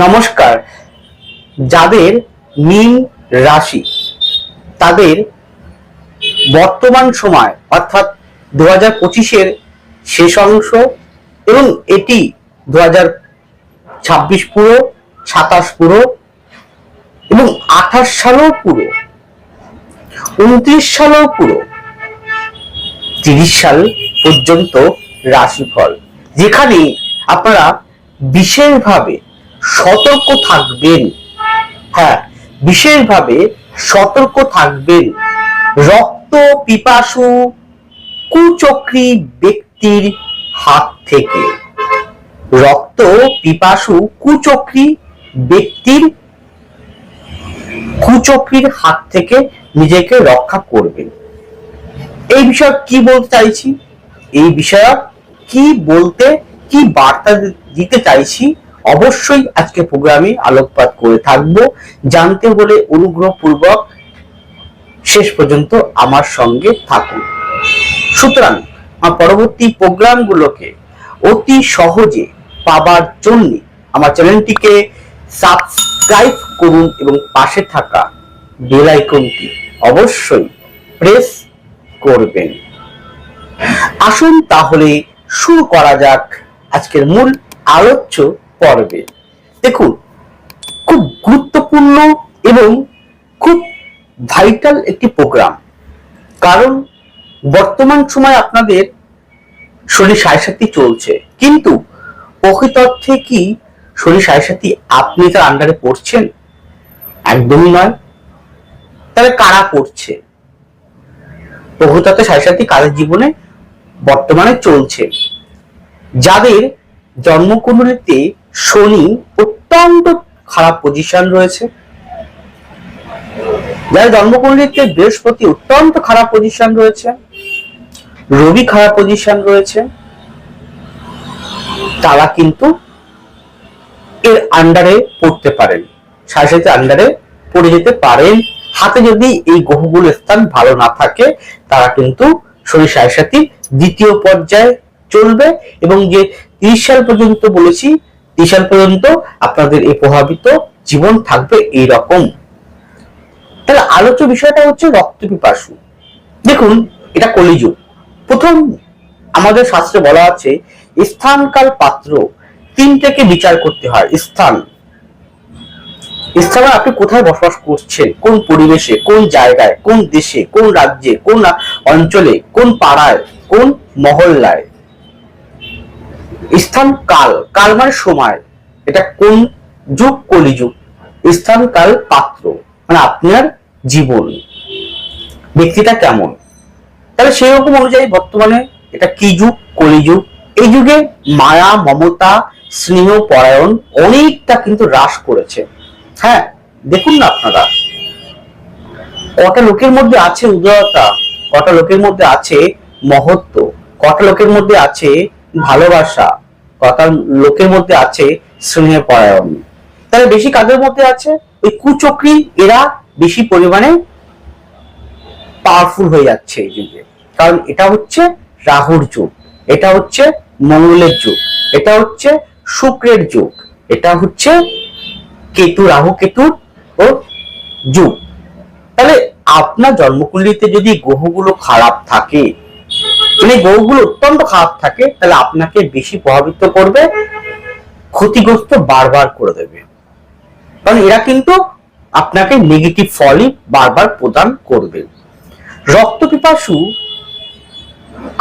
নমস্কার। যাদের মীন রাশি, তাদের বর্তমান সময়, অর্থাৎ দু হাজার পঁচিশের শেষ অংশ এবং এটি দু হাজার ছাব্বিশ পুরো, সাতাশ পুরো এবং আঠাশ সালও পুরো, উনত্রিশ সালও পুরো তিরিশ সাল পর্যন্ত রাশিফল। যেখানে আপনারা বিশেষভাবে সতর্ক থাকবেন। হ্যাঁ বিশেষভাবে সতর্ক থাকবেন। রক্ত পিপাসু কুচক্রী ব্যক্তির হাত থেকে। রক্ত পিপাসু কুচক্রী ব্যক্তির কুচক্রীর হাত থেকে নিজেকে রক্ষা করবেন। এই বিষয়ে কি বলতে চাইছি? এই বিষয়ে কি বলতে, কি বার্তা দিতে চাইছি? অবশ্যই আজকে প্রোগ্রামে আলোকপাত করে থাকব। জানতে হলে অনুগ্রহপূর্বক শেষ পর্যন্ত আমার সঙ্গে থাকুন। সুতরাং পরবর্তী প্রোগ্রামগুলোকে অতি সহজে পাবার জন্য আমার চ্যানেলটিকে সাবস্ক্রাইব করুন এবং পাশে থাকা বেল আইকনটি অবশ্যই প্রেস করবেন। আসুন তাহলে শুরু করা যাক আজকের মূল আলোচ্য পর্বে। দেখুন, খুব গুরুত্বপূর্ণ এবং খুব ভাইটাল একটি প্রোগ্রাম। কারণ বর্তমান সময় আপনাদের শরীর সাথী চলছে। কিন্তু প্রকৃতর্থে কি শরীর সাথী আপনি তার আন্ডারে পড়ছেন? একদমই নয়। তাহলে কারা পড়ছে? প্রকৃততে সাথী কাদের জীবনে? বর্তমানে চলছে। যাদের জন্মকুণ্ডলিতে শনি অত্যন্ত খারাপ পজিশন রয়েছে। যাদের জন্মকুণ্ডলিতে বৃহস্পতি অত্যন্ত খারাপ পজিশন রয়েছে। রবি খারাপ পজিশন রয়েছে। তারা কিন্তু এর আন্ডারে পড়তে পারেন। সাথে আন্ডারে পড়ে যেতে পারেন। হাতে যদি এই গ্রহগুলো স্থান ভালো না থাকে, তারা কিন্তু শনি সাথে দ্বিতীয় পর্যায়ে চলবে এবং যে তিরিশ সাল পর্যন্ত বলেছি সাল পর্যন্ত আপনাদের এই প্রভাবিত জীবন থাকবে এই রকম তাহলে আলোচ্য বিষয়টা হচ্ছে রক্ত পিপাসু। দেখুন, এটা কলিযুগ। প্রথম আমাদের শাস্ত্রে বলা আছে, স্থানকাল পাত্র তিনটাকে বিচার করতে হয়, স্থান। স্থানে আপনি কোথায় বসবাস করছেন? কোন পরিবেশে, কোন জায়গায়, কোন দেশে, কোন রাজ্যে, কোন অঞ্চলে, কোন পাড়ায়, কোন মহল্লায়? স্থান কাল। কাল মানে সময়। এটা কোন যুগ, কলিযুগ? স্থান, কাল, পাত্র। মানে আপনার জীবন। ব্যক্তিটা কেমন? তাহলে সেই রকম অনুযায়ী বর্তমানে এটা কি যুগ, কলিযুগ? এই যুগে মায়া, মমতা, স্নেহ, পরায়ণ অনেকটা কিন্তু হ্রাস করেছে। হ্যাঁ দেখুন না আপনারা। কটা লোকের মধ্যে আছে উদারতা, কটা লোকের মধ্যে আছে মহত্ব, কটা লোকের মধ্যে আছে ভালোবাসা কটা লোকের মধ্যে আছে স্নেহ পরায়ণ। তাহলে বেশি কাদের মধ্যে আছে? ওই কুচক্রী, এরা বেশি পরিমাণে পাওয়ারফুল হয়ে যাচ্ছে এই যুগে। কারণ এটা হচ্ছে রাহুর যুগ, এটা হচ্ছে মঙ্গলের যুগ, এটা হচ্ছে শুক্রের যুগ, এটা হচ্ছে কেতু, রাহু কেতু ও যুগ। তাহলে আপনার জন্মকুণ্ডলিতে যদি গ্রহগুলো খারাপ থাকে মানে গ্রহগুলো অত্যন্ত খারাপ থাকে, তাহলে আপনাকে বেশি প্রভাবিত করবে, ক্ষতিগ্রস্ত বারবার করে দেবে। কারণ এরা কিন্তু আপনাকে নেগেটিভ ফলই বারবার প্রদান করবে। রক্ত পিপাসু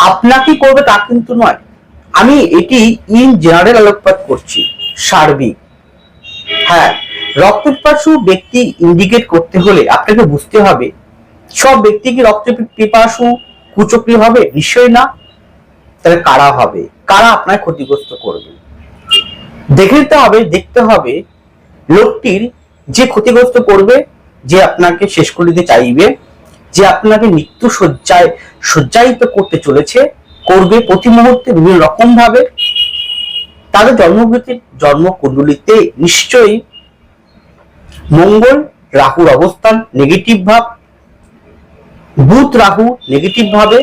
আপনাকে করবে তা কিন্তু নয়। আমি এটি ইন জেনারেল আলোকপাত করছি, সার্বিক। হ্যাঁ রক্ত পিপাসু ব্যক্তি ইন্ডিকেট করতে হলে আপনাকে বুঝতে হবে, সব ব্যক্তি কি রক্ত পিপাসু কুচক্রী হবে নিশ্চয়ই না। তাহলে কারা হবে? কারা আপনার ক্ষতিগ্রস্ত করবে? দেখে নিতে হবে, দেখতে হবে লোকটির যে ক্ষতিগ্রস্ত করবে, যে আপনাকে শেষ করে দিতে চাইবে, যে আপনাকে মৃত্যু শয্যায় শয্যায়িত করতে চলেছে, করবে প্রতি মুহূর্তে বিভিন্ন রকম ভাবে। তাদের জন্মগতির জন্মকুণ্ডলিতে নিশ্চয়ই মঙ্গল, রাহুর অবস্থান নেগেটিভ ভাব বুধ রাহু নেগেটিভ ভাবে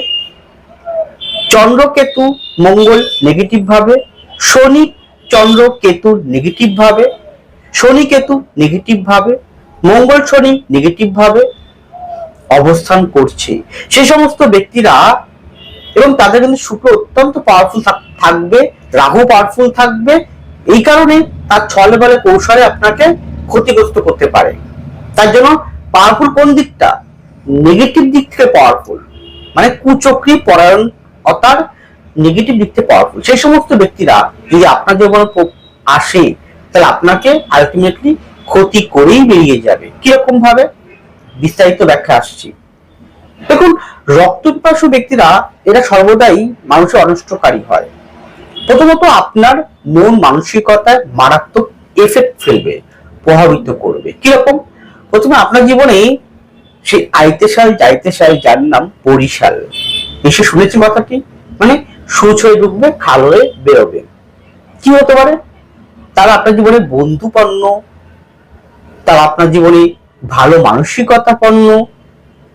চন্দ্রকেতু মঙ্গল নেগেটিভ ভাবে, শনি চন্দ্র কেতু নেগেটিভ ভাবে, শনি কেতু নেগেটিভ ভাবে, মঙ্গল শনি নেগেটিভ ভাবে অবস্থান করছে। সেই সমস্ত ব্যক্তিরা এবং তাদের কিন্তু শুক্র অত্যন্ত পাওয়ারফুল থাকবে, রাহু পাওয়ারফুল থাকবে, এই কারণে তার ছলে বলে কৌশলে আপনাকে ক্ষতিগ্রস্ত করতে পারে। তার জন্য পাওয়ারফুল কোন দিকটা? নেগেটিভ দিক থেকে পাওয়ারফুল মানে কুচক্রি পরায়ণতার নেগেটিভ দিক থেকে পাওয়ারফুল সেই সমস্ত ব্যক্তিরা যদি আপনার জীবনে আসে, তাহলে আপনাকে আলটিমেটলি ক্ষতি করেই বেরিয়ে যাবে। কীরকম ভাবে? বিস্তারিত ব্যাখ্যা আসছি। দেখুন, রক্তপিপাসু ব্যক্তিরা, এরা সর্বদাই মানুষের অনষ্টকারী হয়। প্রথমত আপনার মন মানসিকতায় মারাত্মক এফেক্ট ফেলবে, প্রভাবিত করবে। কীরকম? প্রথমে আপনার জীবনে সেই আইতে সাল, যাইতে সাল, যার নাম বরিশাল। এসে শুনেছি কথাটি? মানে সুচ হয়ে ঢুকবে খাল হয়ে বেরোবে। কি হতে পারে? তারা আপনার জীবনে বন্ধুপন্ন তারা আপনার জীবনে ভালো মানসিকতা পণ্য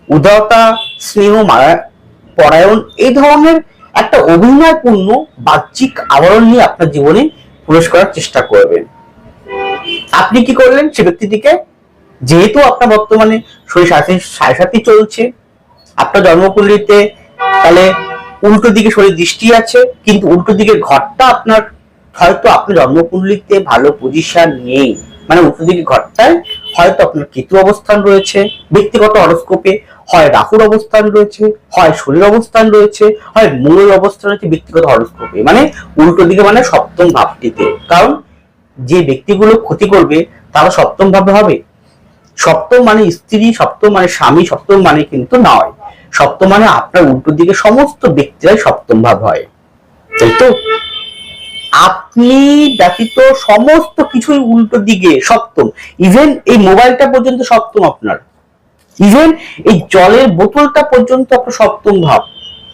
উদারতা, স্নেহ পরায়ণ, এই ধরনের একটা অভিনয়পূর্ণ বাহ্যিক আবরণ নিয়ে আপনার জীবনে প্রবেশ করার চেষ্টা করবেন। আপনি কি করলেন সে ব্যক্তিটিকে? যেহেতু আপনার বর্তমানে শরীর সাথে সাড়ে সাথে চলছে, আপনার জন্মকুণ্ডলিতে তাহলে উল্টো দিকে শরীর দৃষ্টি আছে, কিন্তু উল্টো দিকের ঘরটা আপনার, হয়তো আপনার জন্মকুণ্ডলিতে ভালো পজিশন নেই। মানে উল্টো দিকে ঘরটায় হয়তো আপনার কেতু অবস্থান রয়েছে, ব্যক্তিগত হরস্কোপে হয় রাহুর অবস্থান রয়েছে, হয় শনির অবস্থান রয়েছে, হয় মঙ্গলের অবস্থান রয়েছে ব্যক্তিগত হরস্কোপে মানে উল্টো দিকে মানে সপ্তম ভাবটিতে। কারণ যে ব্যক্তিগুলো ক্ষতি করবে, তারা সপ্তম ভাবে হবে। সপ্তম মানে স্ত্রী, সপ্তম মানে স্বামী, সপ্তম মানে কিন্তু নয়। সপ্তম মানে আপনার উল্টো দিকে সমস্ত ব্যক্তিরাই সপ্তম ভাব হয়। তাই তো? আপনি ব্যতীত সমস্ত কিছুই উল্টো দিকে সপ্তম। ইভেন এই মোবাইলটা পর্যন্ত সপ্তম আপনার। ইভেন এই জলের বোতলটা পর্যন্ত আপনার সপ্তম ভাব।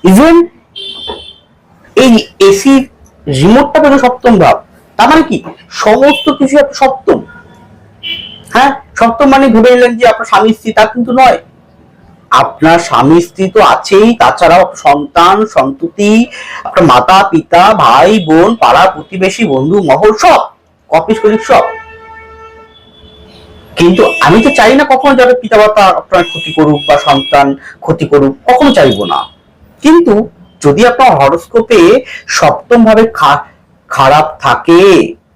ইভেন এই এসি রিমোটটা পর্যন্ত সপ্তম ভাব। তার মানে কি? সমস্ত কিছু আপনার সপ্তম। হ্যাঁ সপ্তম মানে ভেবে নিলেন যে আপনার স্বামী স্ত্রী, তা কিন্তু নয়। আপনার স্বামী স্ত্রী তো আছেই, তাছাড়াও সন্তান, সন্ততি, আপনার মাতা, পিতা, ভাই, বোন পাড়া প্রতিবেশী, বন্ধু, মহল, সব, অফিস কলিগ সব। কিন্তু আমি তো চাই না কখনো যারা পিতা মাতা আপনার ক্ষতি করুক বা সন্তান ক্ষতি করুক, কখনো চাইব না। কিন্তু যদি আপনার হরস্কোপে সপ্তম ভাবে খারাপ থাকে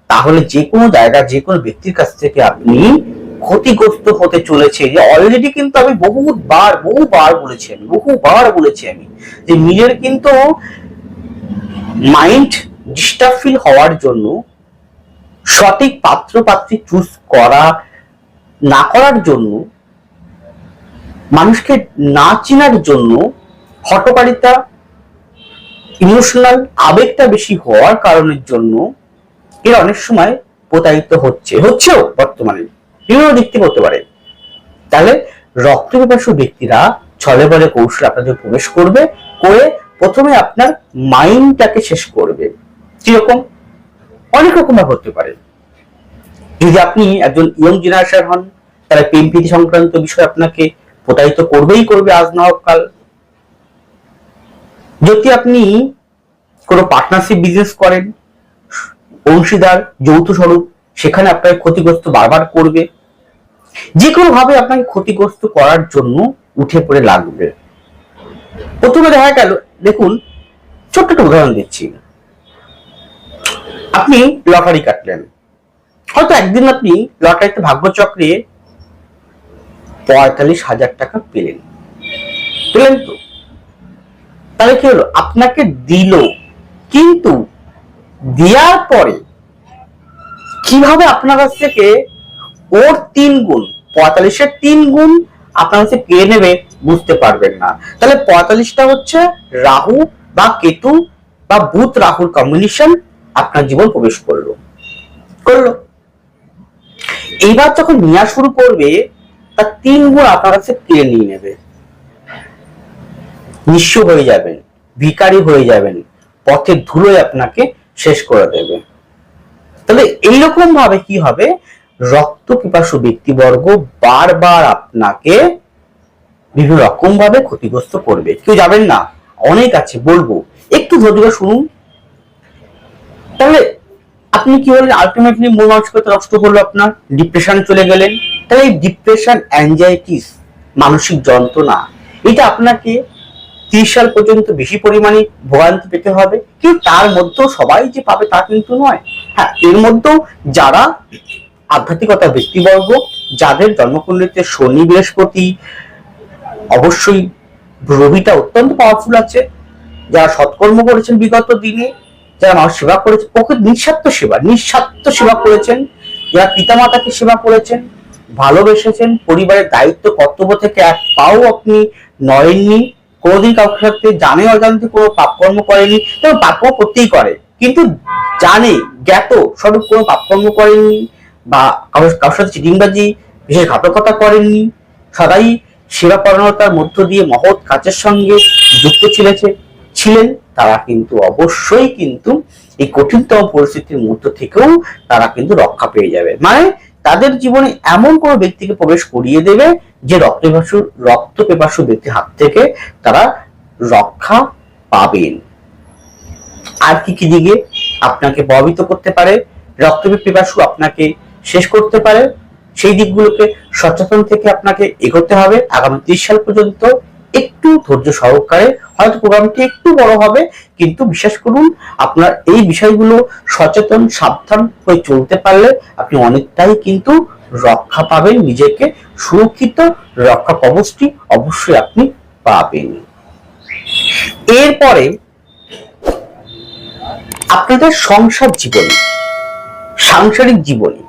তাহলে যে কোনো জায়গা যে কোনো ব্যক্তির কাছ থেকে আপনি ক্ষতিগ্রস্ত হতে চলেছে। যে অলরেডি কিন্তু আমি বহুবার বহুবার বলেছি আমি, বহুবার বলেছি আমি যে নিজের কিন্তু মাইন্ড ডিস্টার্ব ফিল হওয়ার জন্য সঠিক পাত্র পাত্রী চুজ করা, না করার জন্য, মানুষকে না চেনার জন্য হটকারিতা ইমোশনাল আবেগটা বেশি হওয়ার কারণের জন্য এর অনেক সময় প্রতারিত হচ্ছে, হচ্ছেও বর্তমানে। বিভিন্ন দিক থেকে হতে পারে। তাহলে রক্ত পিপাসু ব্যক্তিরা ছলে বলে কৌশল আপনাদের প্রবেশ করবে, করে প্রথমে আপনার মাইন্ডটাকে শেষ করবে। কীরকম? অনেক রকম ভাবে হতে পারে। যদি আপনি একজন ইয়ং জেনারেশন হন, তাহলে প্রেম প্রীতি সংক্রান্ত বিষয় আপনাকে প্রতারিত করবেই করবে আজ না হোক কাল। যদি আপনি কোনো পার্টনারশিপ বিজনেস করেন অংশীদার যৌথ স্বরূপ, সেখানে আপনাকে ক্ষতিগ্রস্ত বারবার করবে। যে কোনো ভাবে আপনাকে ক্ষতিগ্রস্ত করার জন্য উঠে পড়ে লাগবে। প্রথমে দেখা গেল, দেখুন, ছোট্ট একটা উদাহরণ দিচ্ছি। আপনি লটারি কাটলেন। হয়তো একদিন আপনি লটারিতে ভাগ্যচক্রে পঁয়তাল্লিশ হাজার টাকা পেলেন। পেলেন তো? তাহলে কি হলো? আপনাকে দিল, কিন্তু দেওয়ার পরে কীভাবে আপনার কাছ থেকে ওর তিন গুণ, পঁয়তাল্লিশের তিন গুণ আপনার কাছে কে নেবে বুঝতে পারবেন না। তাহলে পঁয়তাল্লিশটা হচ্ছে রাহু বা কেতু বা বুধ রাহুর কম্বিনেশন আপনার জীবন প্রবেশ করল। করল। এইবার যখন নেওয়া শুরু করবে, তার তিন গুণ আপনার কাছে কে নিয়ে নেবে। নিঃস্ব হয়ে যাবেন, ভিকারি হয়ে যাবেন পথের ধুলোয় আপনাকে শেষ করে দেবে। তাহলে এইরকম ভাবে কি হবে? রক্ত পিপাসু ব্যক্তিবর্গ বারবার আপনাকে বিভিন্ন রকম ভাবে ক্ষতিগ্রস্ত করবে। কেউ যাবেন না। অনেক আছে, বলব। একটু ধৈর্য শুনুন। তাহলে আপনি কি হলেন আলটিমেটলি মন মানসিকতা নষ্ট হলো আপনার? ডিপ্রেশন চলে গেলেন। তাহলে এই ডিপ্রেশন অ্যাংজাইটিস মানসিক যন্ত্রণা, এটা আপনাকে তিরিশ সাল পর্যন্ত বেশি পরিমাণে ভোগান্তি পেতে হবে। কিন্তু তার মধ্যেও সবাই যে পাবে তা কিন্তু নয়। হ্যাঁ এর মধ্যেও যারা আধ্যাত্মিকতা ব্যক্তিবর্গ, যাদের জন্মকুণ্ডলিতে শনি বৃহস্পতি, অবশ্যই রবিটা অত্যন্ত পাওয়ারফুল আছে। যারা সৎকর্ম করেছেন বিগত দিনে, যারা মানুষ সেবা করেছেন ওকে নিঃস্বার্থ সেবা নিঃস্বার্থ সেবা করেছেন, যারা পিতামাতাকে সেবা করেছেন, ভালোবেসেছেন, পরিবারের দায়িত্ব, কর্তব্য থেকে এক পাও আপনি নড়েননি কোনোদিন কাউকে সাথে জানে অজান্তে কোনো পাপকর্ম করেনি তবে পাপকর্ম করতেই করে। কিন্তু জানে, জ্ঞাত স্বরূপ কোনো পাপকর্ম করেননি বা কারোর কারোর সাথে চিটিংবাজি, বিশেষ ঘাতকতা করেননি, সদাই সেবা পরায়ণতার মধ্য দিয়ে মহৎ কাজের সঙ্গে যুক্ত ছিলেছে, ছিলেন, তারা কিন্তু অবশ্যই কিন্তু এই কঠিনতম পরিস্থিতির মধ্য থেকেও তারা কিন্তু রক্ষা পেয়ে যাবে। মানে তাদের জীবনে এমন কোনো ব্যক্তিকে প্রবেশ করিয়ে দেবে যে রক্ত পিপাসু রক্ত পিপাসু ব্যক্তির হাত থেকে তারা রক্ষা পাবেন। আর কি কি দিকে আপনাকে প্রভাবিত করতে পারে? রক্ত পিপাসু আপনাকে শেষ করতে পারে। সেই দিকগুলোকে সচেতন থেকে আপনাকে এগোতে হবে। আগামী ত্রিশ সাল পর্যন্ত একটু ধৈর্য সহকারে, হয়তো প্রোগ্রামটি একটু বড় হবে, কিন্তু বিশ্বাস করুন, আপনার এই বিষয়গুলো সচেতন, সাবধান হয়ে চলতে পারলে আপনি অনেকটাই কিন্তু রক্ষা পাবেন, নিজেকে সুরক্ষিত রক্ষা কবচটি অবশ্যই আপনি পাবেন। এরপরে, আপনাদের সংসার জীবনে, সাংসারিক জীবনে।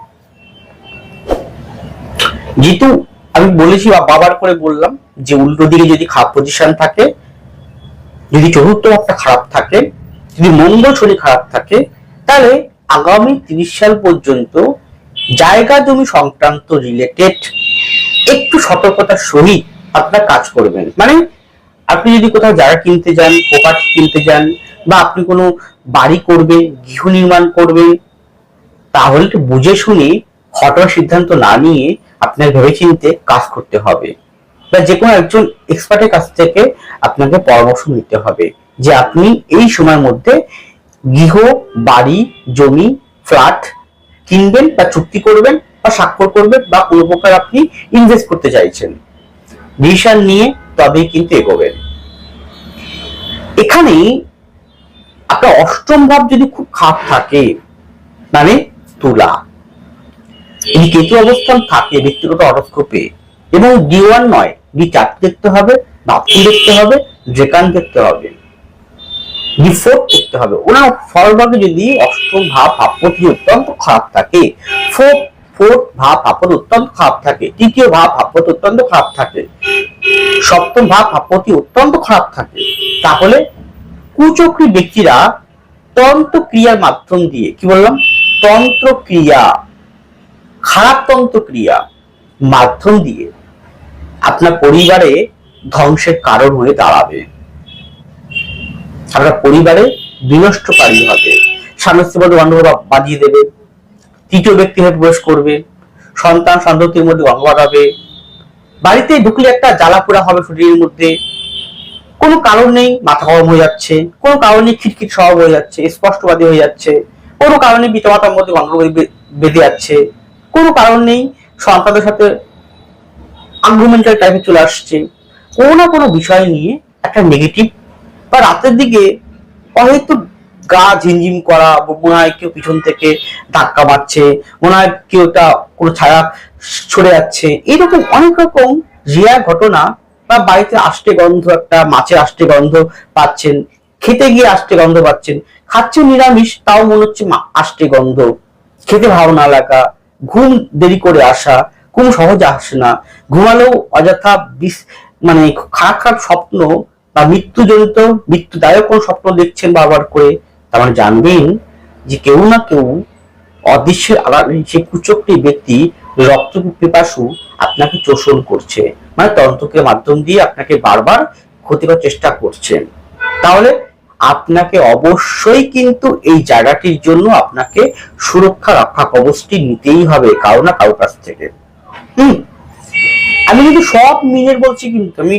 যেহেতু আমি বলেছি বা বাবার করে বললাম যে উল্টো দিকে যদি খারাপ পজিশন থাকে, যদি চতুর্থ ভাবটা খারাপ থাকে, যদি মঙ্গল শনি খারাপ থাকে, তাহলে আগামী তিরিশ সাল পর্যন্ত জায়গা জমি সংক্রান্ত রিলেটেড একটু সতর্কতার সহিত আপনার কাজ করবেন। মানে আপনি যদি কোথাও জায়গা কিনতে যান প্রপার্টি কিনতে যান, বা আপনি কোনো বাড়ি করবেন, গৃহ নির্মাণ করবেন, তাহলে বুঝে শুনে হঠাৎ সিদ্ধান্ত না নিয়ে আপনার ভেবেচিন্তে কাজ করতে হবে। বা যে কোনো একজন এক্সপার্টের কাছ থেকে আপনাকে পরামর্শ নিতে হবে যে আপনি এই সময়ের মধ্যে গৃহ, বাড়ি, জমি ফ্ল্যাট কিনবেন বা চুক্তি করবেন বা স্বাক্ষর করবেন বা কোনো প্রকার আপনি ইনভেস্ট করতে চাইছেন। ডিসিশন নিয়ে তবেই কিন্তু এগোবেন। এখানে আপনার অষ্টম ভাব যদি খুব খারাপ থাকে মানে তুলা। এই কেতু অবস্থান থাকে ব্যক্তিগত হরস্কোপে। এবং ডি ওয়ান নয় ডি চার দেখতে হবে বাথরুম দেখতে হবে ড্রেকান দেখতে হবে। ডি ফোর দেখতে হবে। ওনার ফলভাগে যদি অষ্টম ভাব ভাবপতি অত্যন্ত খারাপ থাকে ফোর ফোর্থ ভাব ভাবপতি অত্যন্ত খারাপ থাকে, তৃতীয় ভাব ভাবপতি অত্যন্ত খারাপ থাকে, সপ্তম ভাব ভাবপতি অত্যন্ত খারাপ থাকে, তাহলে কুচক্রী ব্যক্তিরা তন্ত্র ক্রিয়ার মাধ্যম দিয়ে, কি বললাম? তন্ত্র ক্রিয়া খারাপ তন্ত্র ক্রিয়া মাধ্যম দিয়ে আপনার পরিবারে ধ্বংসের কারণ হয়ে দাঁড়াবে। আপনার পরিবারে বিনষ্টকারী হবে। স্বামী মধ্যে গন্ধ বাজিয়ে দেবে। তৃতীয় ব্যক্তি হয়ে প্রবেশ করবে। সন্তান, সন্ততির মধ্যে গন্ধ হবে বাড়িতে ঢুকলে একটা জ্বালা পোড়া হবে শরীরের মধ্যে। কোনো কারণ নেই, মাথা গরম হয়ে যাচ্ছে। কোনো কারণে খিটখিট স্বভাব হয়ে যাচ্ছে, স্পষ্টবাদী হয়ে যাচ্ছে। কোনো কারণে পিতামাতার মধ্যে গন্ধ বেঁধে যাচ্ছে। কোনো কারণ নেই, সন্তানদের সাথে আর্গুমেন্টাল টাইপে চলে আসছে। কোনো না কোনো বিষয় নিয়ে একটা নেগেটিভ বা রাতের দিকে হয়তো গা ঝিমঝিম করা, মনে হয় কেউ পিছন থেকে ধাক্কা মারছে, মনে হয় কেউ একটা কোনো ছায়া ছড়ে যাচ্ছে এইরকম অনেক রকম রিয়া ঘটনা বা বাড়িতে আষ্টে গন্ধ, একটা মাছের আষ্টে গন্ধ পাচ্ছেন, খেতে গিয়ে আষ্টে গন্ধ পাচ্ছেন খাচ্ছে নিরামিষ, তাও মনে হচ্ছে আষ্টে গন্ধ। খেতে ভালো না লাগা ঘুম দেরি করে আসা, ঘুম সহজে আসে না। ঘুমালেও অযথা মানে খারাপ খারাপ স্বপ্ন বা মৃত্যুজনিত, মৃত্যুদায়ক কোন স্বপ্ন দেখছেন বারবার করে, তার মানে জানবেন যে কেউ না কেউ অদৃশ্যের আড়ালে সে কুচক্রী ব্যক্তি রক্ত পিপাসু আপনাকে চোষণ করছে। মানে তন্ত্রকে মাধ্যম দিয়ে আপনাকে বারবার ক্ষতি করার চেষ্টা করছেন তাহলে আপনাকে অবশ্যই কিন্তু এই জায়গাটির জন্য আপনাকে সুরক্ষা রক্ষা কবচটি নিতেই হবে, কারও না কারও কাছ থেকে। হুম? আমি কিন্তু সব মিনের বলছি কিন্তু, আমি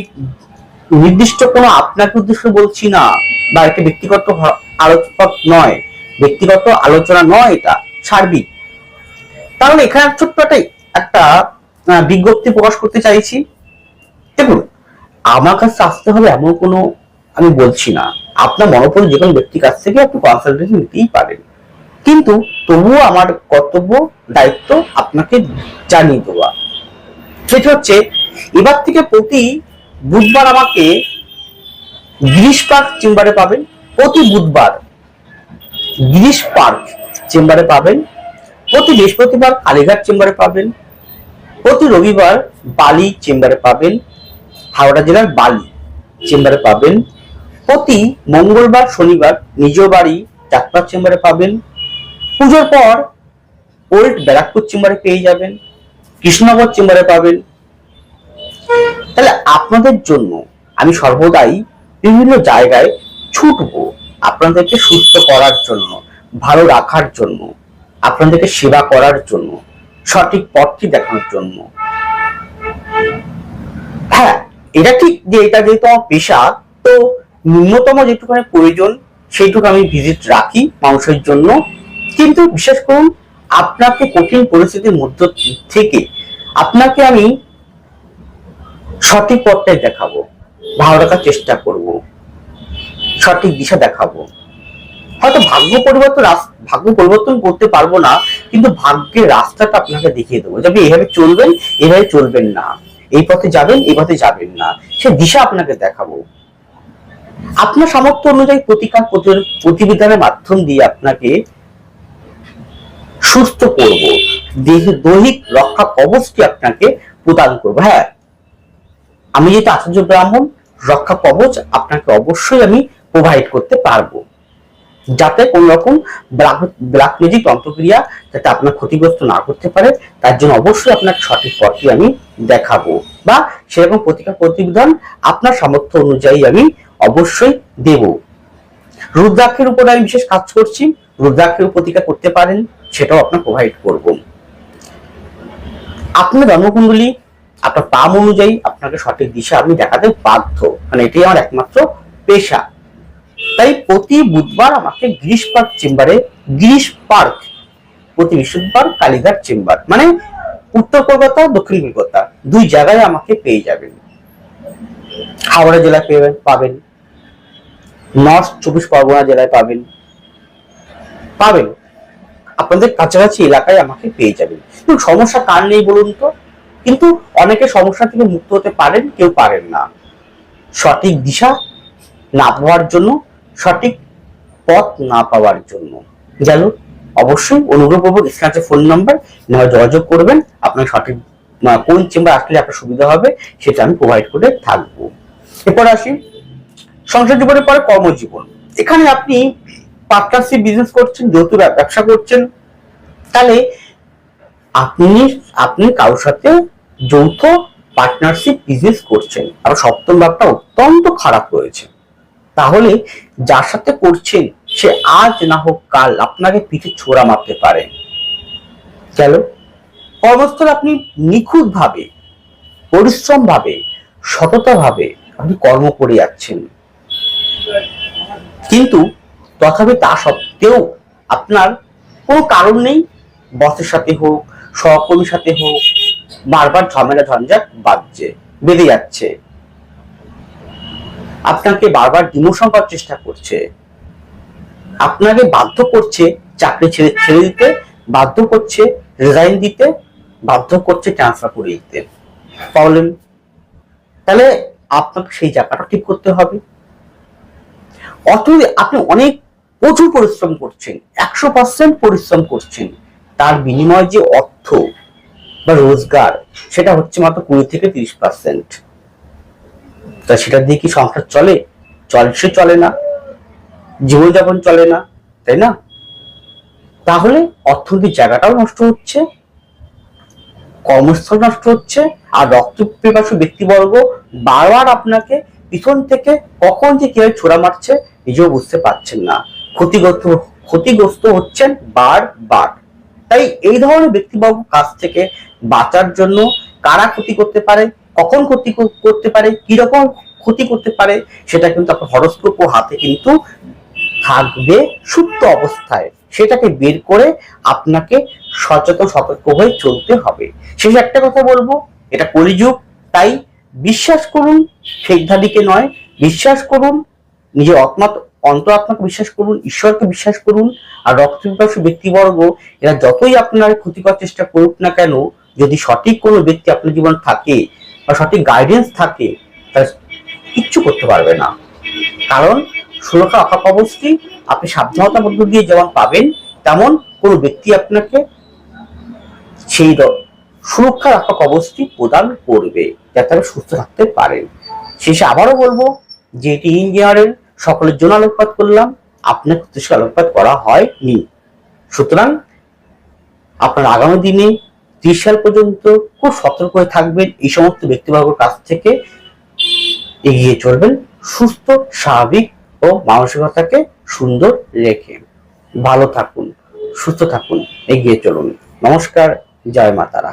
নির্দিষ্ট কোনো আপনাকে উদ্দেশ্য বলছি না, বা একটা ব্যক্তিগত আলোচনা নয়, ব্যক্তিগত আলোচনা নয় এটা, সার্বিক। তাহলে এখানে ছোট্ট একটা একটা বিজ্ঞপ্তি প্রকাশ করতে চাইছি। দেখুন, আমার কাছে আসতে হবে এমন কোনো আমি বলছি না। আপনার মনোপল যে কোনো ব্যক্তির কাছ থেকে আপনি কনসালটেন্সি নিতেই পারেন। কিন্তু তবুও আমার কর্তব্য, দায়িত্ব আপনাকে জানিয়ে দেওয়া। সেটা হচ্ছে, এবার থেকে প্রতি বুধবার আমাকে গিরিশ পার্ক চেম্বারে পাবেন। প্রতি বুধবার গিরিশ পার্ক চেম্বারে পাবেন। প্রতি বৃহস্পতিবার কালীঘাট চেম্বারে পাবেন। প্রতি রবিবার বালি চেম্বারে পাবেন। হাওড়া জেলার বালি চেম্বারে পাবেন। প্রতি মঙ্গলবার, শনিবার নিজ বাড়ি চাকপাত চেম্বারে পাবেন। পুজোর পর ওল্ড ব্যারাকপুর চেম্বারে পেয়ে যাবেন, কৃষ্ণনগর চেম্বারে পাবেন। তাহলে আপনাদের জন্য আমি সর্বদাই বিভিন্ন জায়গায় ছুটবো আপনাদেরকে সুস্থ করার জন্য, ভালো রাখার জন্য, আপনাদেরকে সেবা করার জন্য, সঠিক পথটি দেখানোর জন্য। হ্যাঁ এটা ঠিক যে এটা যেহেতু আমার পেশা, তো ন্যূনতম যেটুখানি প্রয়োজন, সেইটুকু আমি ভিজিট রাখি মানুষের জন্য। কিন্তু বিশেষ করুন, আপনাকে কঠিন পরিস্থিতির মধ্য থেকে আপনাকে আমি সঠিক পথটাই দেখাবো, ভালো রাখার চেষ্টা করব, সঠিক দিশা দেখাবো। হয়তো ভাগ্য পরিবর্তন ভাগ্য পরিবর্তন করতে পারব না, কিন্তু ভাগ্যের রাস্তাটা আপনাকে দেখিয়ে দেবো আপনি এভাবে চলবেন এভাবে চলবেন না। এই পথে যাবেন, এই পথে যাবেন না। সে দিশা আপনাকে দেখাবো। আপনার সামর্থ্য অনুযায়ী প্রতিকার প্রতিবিধানের মাধ্যম দিয়ে আপনাকে সুস্থ করব, দেহ দৈহিক রক্ষা কবচটি আপনাকে প্রদান করব। হ্যাঁ আমি যেহেতু আচার্য ব্রাহ্মণ, রক্ষা কবচ আপনাকে অবশ্যই আমি প্রোভাইড করতে পারব। যাতে কোন রকম ব্ল্যাক ম্যাজিক যাতে আপনার ক্ষতিগ্রস্ত না করতে পারে, তার জন্য অবশ্যই আপনাকে সঠিক পথটি আমি দেখাবো। বা সেরকম প্রতিকার প্রতিবিধান আপনার সামর্থ্য অনুযায়ী আমি অবশ্যই দেব। রুদ্রাক্ষের উপর আমি বিশেষ কাজ করছি, রুদ্রাক্ষের প্রতিকার করতে পারেন, সেটাও আপনার প্রোভাইড করব। আপনার জন্মকুণ্ডলী, আপনার পাম অনুযায়ী আপনাকে সঠিক দিশা আমি দেখাতে বাধ্য। মানে এটাই আমার একমাত্র পেশা। তাই প্রতি বুধবার আমাকে গিরিশ পার্ক চেম্বারে, গিরিশ পার্ক, প্রতি বৃহস্পতিবার কালীঘাট চেম্বার মানে উত্তর কলকাতা, দক্ষিণ কলকাতা, দুই জায়গায় আমাকে পেয়ে যাবেন। হাওড়া জেলায় পেয়ে পাবেন, নর্থ চব্বিশ পরগনা জেলায় পাবেন পাবেন। আপনাদের কাছাকাছি এলাকায় আমাকে পেয়ে যাবেন। কিন্তু সমস্যা কার নেই বলুন তো? কিন্তু অনেকে সমস্যা থেকে মুক্ত হতে পারেন, কেউ পারেন না। সঠিক দিশা না পাওয়ার জন্য সঠিক পথ না পাওয়ার জন্য। গেল অবশ্যই অনুগ্রহপূর্বক স্ক্রিনে ফোন নাম্বার নেওয়া যোগাযোগ করবেন। আপনার সঠিক কোন চেম্বার আসলে আপনার সুবিধা হবে, সেটা আমি প্রোভাইড করে থাকব। এরপর আসি, সংসার জীবনের পরে কর্মজীবন। এখানে আপনি পার্টনারশিপ বিজনেস করছেন যেহেতু ব্যবসা করছেন। তাহলে আপনি আপনি কারোর সাথে যৌথ পার্টনারশিপ বিজনেস করছেন। আর সপ্তম ভাবটা অত্যন্ত খারাপ রয়েছে। তাহলে যার সাথে করছেন সে আজ না হোক কাল আপনাকে পিঠে ছোড়া মারতে পারে। গেল কর্মস্থলে আপনি নিখুঁত ভাবে পরিশ্রম ভাবে সততা ভাবে আপনি কর্ম করে যাচ্ছেন। কিন্তু তথাপি তা সত্ত্বেও আপনার কোনো কারণ নেই। বসের সাথে হোক, সহকর্মীর সাথে হোক, বারবার ঝামেলা, ঝঞ্ঝাট বাজছে, বেঁধে যাচ্ছে। আপনাকে বারবার ডিমোশন করার চেষ্টা করছে। আপনাকে বাধ্য করছে চাকরি ছেড়ে ছেড়ে দিতে, বাধ্য করছে রিজাইন দিতে, বাধ্য করছে ট্রান্সফার করে দিতে। প্রবলেম তাহলে আপনাকে সেই জায়গাটা ঠিক করতে হবে। অতএব আপনি অনেক প্রচুর পরিশ্রম করছেন, একশো পার্সেন্ট পরিশ্রম করছেন। তার বিনিময়ে যে অর্থ বা রোজগার, সেটা হচ্ছে মাত্র কুড়ি থেকে তিরিশ পার্সেন্ট তা সেটা দিয়ে কি সংসার চলে? চলে সে চলে না। জীবনযাপন চলে না, তাই না? তাহলে অর্থনৈতিক জায়গাটাও নষ্ট হচ্ছে, কর্মস্থল নষ্ট হচ্ছে, আর রক্ত পিপাসু ব্যক্তিবর্গ বারবার আপনাকে পিছন থেকে কখন যে কীভাবে ছোড়া মারছে নিজেও বুঝতে পারছেন না। ক্ষতিগ্রস্ত ক্ষতিগ্রস্ত হচ্ছেন বারবার। তাই এই ধরনের ব্যক্তিবর্গ কাছ থেকে বাঁচার জন্য কারা ক্ষতি করতে পারে? কখন ক্ষতি করতে পারে কি রকম ক্ষতি করতে পারে, সেটা কিন্তু আপনার হরস্কোপ ও হাতে কিন্তু থাকবে সুপ্ত অবস্থায়। সেটাকে বের করে আপনাকে সচেতন, সতর্ক হয়ে চলতে হবে। শেষ একটা কথা বলব, এটা কলিযুগ, তাই বিশ্বাস করুন ফেকধাদিকে নয়, বিশ্বাস করুন, নিজের আত্মা অন্তর আত্মাকে বিশ্বাস করুন, ঈশ্বরকে বিশ্বাস করুন, আর রক্তপিপাসু ব্যক্তিবর্গ, এরা যতই আপনার ক্ষতি করার চেষ্টা করুক না কেন, যদি সঠিক কোনো ব্যক্তি আপনার জীবন থাকে বা সঠিক গাইডেন্স থাকে, তাহলে কিচ্ছু করতে পারবে না। কারণ সুরক্ষা রক্ষা কবচটি আপনি সাবধানতার মধ্য দিয়ে যেমন পাবেন, তেমন কোনো ব্যক্তি আপনাকে সেই সুরক্ষা রক্ষা কবচটি প্রদান করবে, যাতে আপনি সুস্থ থাকতে পারেন। শেষে আবারও বলব যে এটি ইঞ্জিনিয়ারের সকলের জন্য আলোকপাত করলাম উদ্দেশ্যে আলোকপাত করা হয়নি। সুতরাং আপনার আগামী দিনে ত্রিশ সাল পর্যন্ত খুব সতর্ক হয়ে থাকবেন এই সমস্ত ব্যক্তিবর্গের কাছ থেকে। এগিয়ে চলবেন, সুস্থ, স্বাভাবিক ও মানসিকতাকে সুন্দর রেখে। ভালো থাকুন, সুস্থ থাকুন, এগিয়ে চলুন। নমস্কার, জয় মাতারা।